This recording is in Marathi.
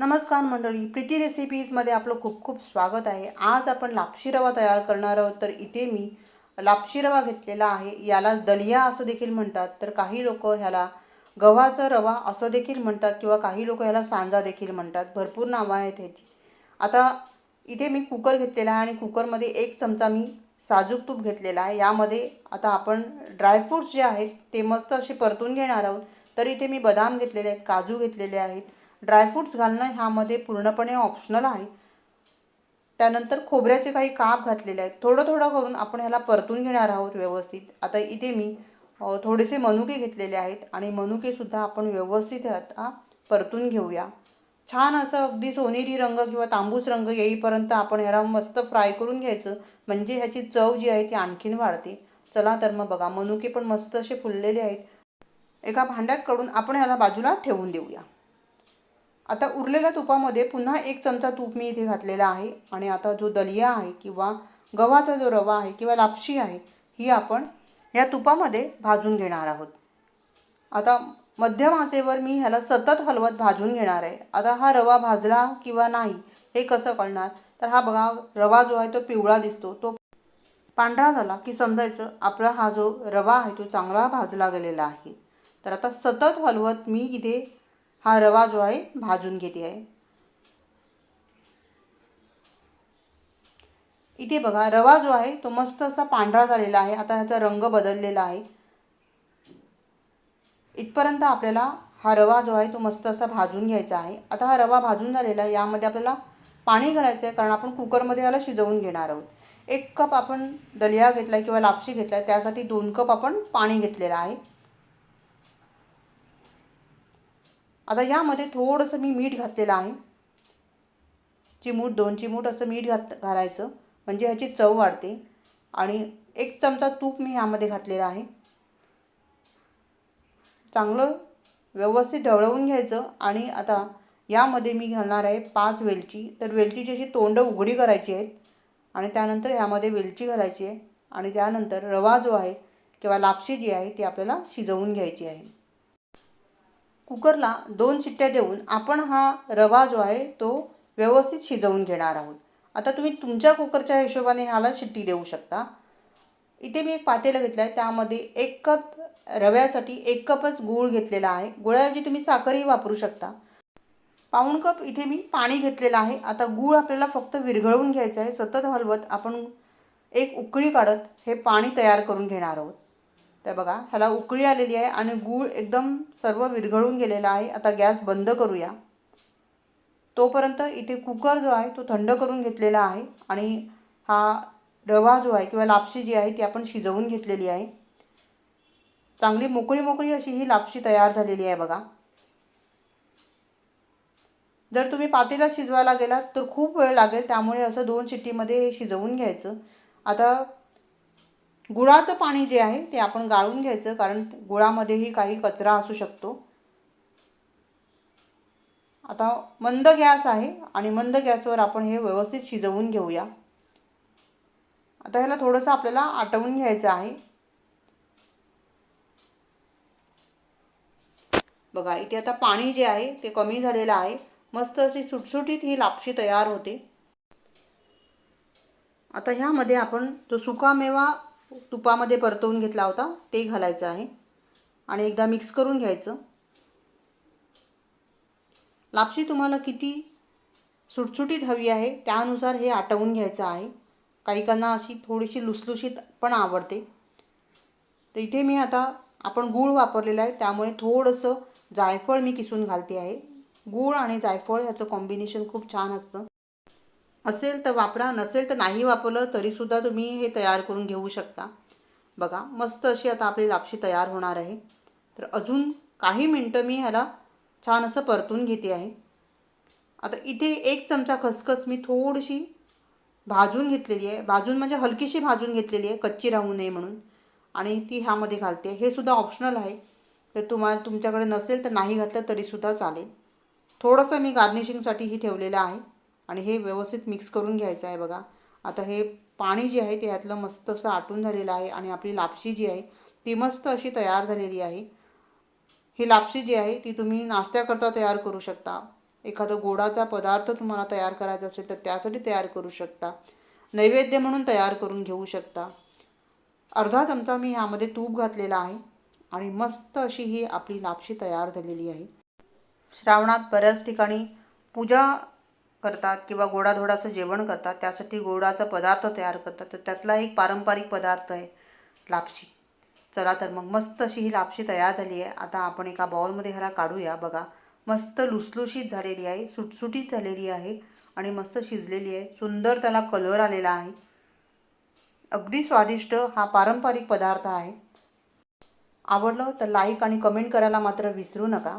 नमस्कार मंडळी प्रीती रेसिपीजमध्ये आपलं खूप खूप स्वागत आहे. आज आपण लापशी रवा तयार करणार आहोत. तर इथे मी लापशी रवा घेतलेला आहे. याला दलिया असं देखील म्हणतात. तर काही लोक ह्याला गव्हाचा रवा असं देखील म्हणतात किंवा काही लोक ह्याला सांजा देखील म्हणतात. भरपूर नावं आहेत ह्याची. आता इथे मी कुकर घेतलेला आहे आणि कुकरमध्ये एक चमचा मी साजूक तूप घेतलेला आहे. यामध्ये आता आपण ड्रायफ्रूट्स जे आहेत ते मस्त असे परतून घेणार आहोत. तर इथे मी बदाम घेतलेले आहेत काजू घेतलेले आहेत. ड्रायफ्रूट्स घालणं ह्यामध्ये पूर्णपणे ऑप्शनल आहे. त्यानंतर खोबऱ्याचे काही काप घातलेले आहेत. थोडं थोडं करून आपण ह्याला परतून घेणार आहोत व्यवस्थित. आता इथे मी थोडेसे मनुके घेतलेले आहेत आणि मनुकेसुद्धा आपण व्यवस्थित आता परतून घेऊया. छान असं अगदी सोनेरी रंग किंवा तांबूस रंग येईपर्यंत आपण ह्याला मस्त फ्राय करून घ्यायचं. म्हणजे ह्याची चव जी आहे ती आणखीन वाढते. चला तर मग बघा मनुके पण मस्त असे फुललेले आहेत. एका भांड्यात काढून आपण ह्याला बाजूला ठेवून देऊया. आता उरलेल्या तुपामध्ये पुन्हा एक चमचा तूप मी इथे घातलेला आहे. आणि आता जो दलिया आहे किंवा गव्हाचा जो रवा आहे किंवा लापशी आहे ही आपण ह्या तुपामध्ये भाजून घेणार आहोत. आता मध्यम आचेवर मी ह्याला सतत हलवत भाजून घेणार आहे. आता हा रवा भाजला किंवा नाही हे कसं कळणार? तर हा बघा रवा जो आहे तो पिवळा दिसतो. तो पांढरा झाला की समजायचं आपला हा जो रवा आहे तो चांगला भाजला गेलेला आहे. तर आता सतत हलवत मी इथे हा रवा जो आहे भाजून घेते आहे. इथे बघा रवा जो आहे तो मस्त असा पांढरा झालेला आहे. आता ह्याचा रंग बदललेला आहे. इथपर्यंत आपल्याला हा रवा जो आहे तो मस्त असा भाजून घ्यायचा आहे. आता हा रवा भाजून झालेला आहे यामध्ये आपल्याला पाणी घालायचं आहे कारण आपण कुकरमध्ये याला शिजवून घेणार आहोत. एक कप आपण दलिया घेतला किंवा लापशी घेतला त्यासाठी दोन कप आपण पाणी घेतलेलं आहे. आता यामध्ये थोडंसं मी मीठ घातलेलं आहे. चिमूट दोन चिमूट असं मीठ घात घालायचं. म्हणजे ह्याची चव वाढते. आणि एक चमचा तूप मी ह्यामध्ये घातलेला आहे. चांगलं व्यवस्थित ढवळवून घ्यायचं. आणि आता यामध्ये मी घालणार आहे पाच वेलची. तर वेलचीची अशी तोंड उघडी करायची आहेत. आणि त्यानंतर ह्यामध्ये वेलची घालायची आहे. आणि त्यानंतर रवा जो आहे किंवा लापशी जी आहे ती आपल्याला शिजवून घ्यायची आहे. कुकरला दोन शिट्ट्या देऊन आपण हा रवा जो आहे तो व्यवस्थित शिजवून घेणार आहोत. आता तुम्ही तुमच्या कुकरच्या हिशोबाने ह्याला शिट्टी देऊ शकता. इथे मी एक पातेलं घेतलं आहे त्यामध्ये एक कप रव्यासाठी एक कपच गूळ घेतलेला आहे. गुळाऐवजी तुम्ही साखरही वापरू शकता. पाऊण कप इथे मी पाणी घेतलेलं आहे. आता गूळ आपल्याला फक्त विरघळवून घ्यायचं आहे. सतत हलवत आपण एक उकळी काढत हे पाणी तयार करून घेणार आहोत. तर बघा ह्याला उकळी आलेली आहे आणि गूळ एकदम सर्व विरघळून गेलेला आहे. आता गॅस बंद करूया. तोपर्यंत इथे कुकर जो आहे तो थंड करून घेतलेला आहे आणि हा रवा जो आहे किंवा लापशी जी आहे ती आपण शिजवून घेतलेली आहे. चांगली मोकळी मोकळी अशी ही लापशी तयार झालेली आहे बघा. जर तुम्ही पातेल्यात शिजवायला गेलात तर खूप वेळ लागेल. त्यामुळे असं दोन शिट्टीमध्ये हे शिजवून घ्यायचं. आता गुळाचं पाणी जे आहे ते आपण गाळून घ्यायचं कारण गुळामध्येही काही कचरा असू शकतो. आता मंद गॅस आहे आणि मंद गॅसवर आपण हे व्यवस्थित शिजवून घेऊया. आता ह्याला थोडंसं आपल्याला आटवून घ्यायचं आहे. बघा इथे आता पाणी जे आहे ते कमी झालेलं आहे. मस्त अशी सुटसुटीत ही लापशी तयार होते. आता ह्यामध्ये आपण तो सुकामेवा तुपामध्ये परतवून घेतला होता ते घालायचं आहे. आणि एकदा मिक्स करून घ्यायचं. लापशी तुम्हाला किती सुटसुटीत हवी आहे त्यानुसार हे आटवून घ्यायचं आहे. काहीकांना अशी थोडीशी लुसलुशीत पण आवडते. तर इथे मी आता आपण गूळ वापरलेला आहे त्यामुळे थोडंसं जायफळ मी किसून घालते आहे. गूळ आणि जायफळ ह्याचं कॉम्बिनेशन खूप छान असतं. असेल तर वापरा नसेल तर नाही वापरलं तरीसुद्धा तुम्ही हे तयार करून घेऊ शकता. बघा मस्त अशी आता आपली लापशी तयार होणार आहे. तर अजून काही मिनटं मी ह्याला छान असं परतून घेते आहे. आता इथे एक चमचा खसखस मी थोडीशी भाजून घेतलेली आहे. भाजून म्हणजे हलकीशी भाजून घेतलेली आहे कच्ची राहू नये म्हणून. आणि ती ह्यामध्ये घालते. हे सुद्धा ऑप्शनल आहे. तर तुम्हाला तुमच्याकडे नसेल तर नाही घातलं तरीसुद्धा चालेल. थोडंसं मी गार्निशिंगसाठीही ठेवलेलं आहे. आणि हे व्यवस्थित मिक्स करून घ्यायचं आहे बघा. आता हे पाणी जे आहे ते ह्यातलं मस्त असं आटून झालेलं आहे आणि आपली लापशी जी आहे ती मस्त अशी तयार झालेली आहे. ही लापशी जी आहे ती तुम्ही नाश्त्याकरता तयार करू शकता. एखादा गोडाचा पदार्थ तुम्हाला तयार करायचा असेल तर त्यासाठी तयार करू शकता. नैवेद्य म्हणून तयार करून घेऊ शकता. अर्धा चमचा मी ह्यामध्ये तूप घातलेला आहे आणि मस्त अशी ही आपली लापशी तयार झालेली आहे. श्रावणात बऱ्याच ठिकाणी पूजा करतात किंवा गोडाधोडाचं जेवण करतात त्यासाठी गोडाचा पदार्थ तयार करतात. तर त्यातला एक पारंपरिक पदार्थ आहे लापशी. चला तर मग मस्त अशी ही लापशी तयार झाली आहे. आता आपण एका बाउलमध्ये ह्याला काढूया. बघा मस्त लुसलुशीत झालेली आहे सुटसुटीत झालेली आहे आणि मस्त शिजलेली आहे. सुंदर त्याला कलर आलेला आहे. अगदी स्वादिष्ट हा पारंपरिक पदार्थ आहे. आवडलं तर लाईक आणि कमेंट करायला मात्र विसरू नका.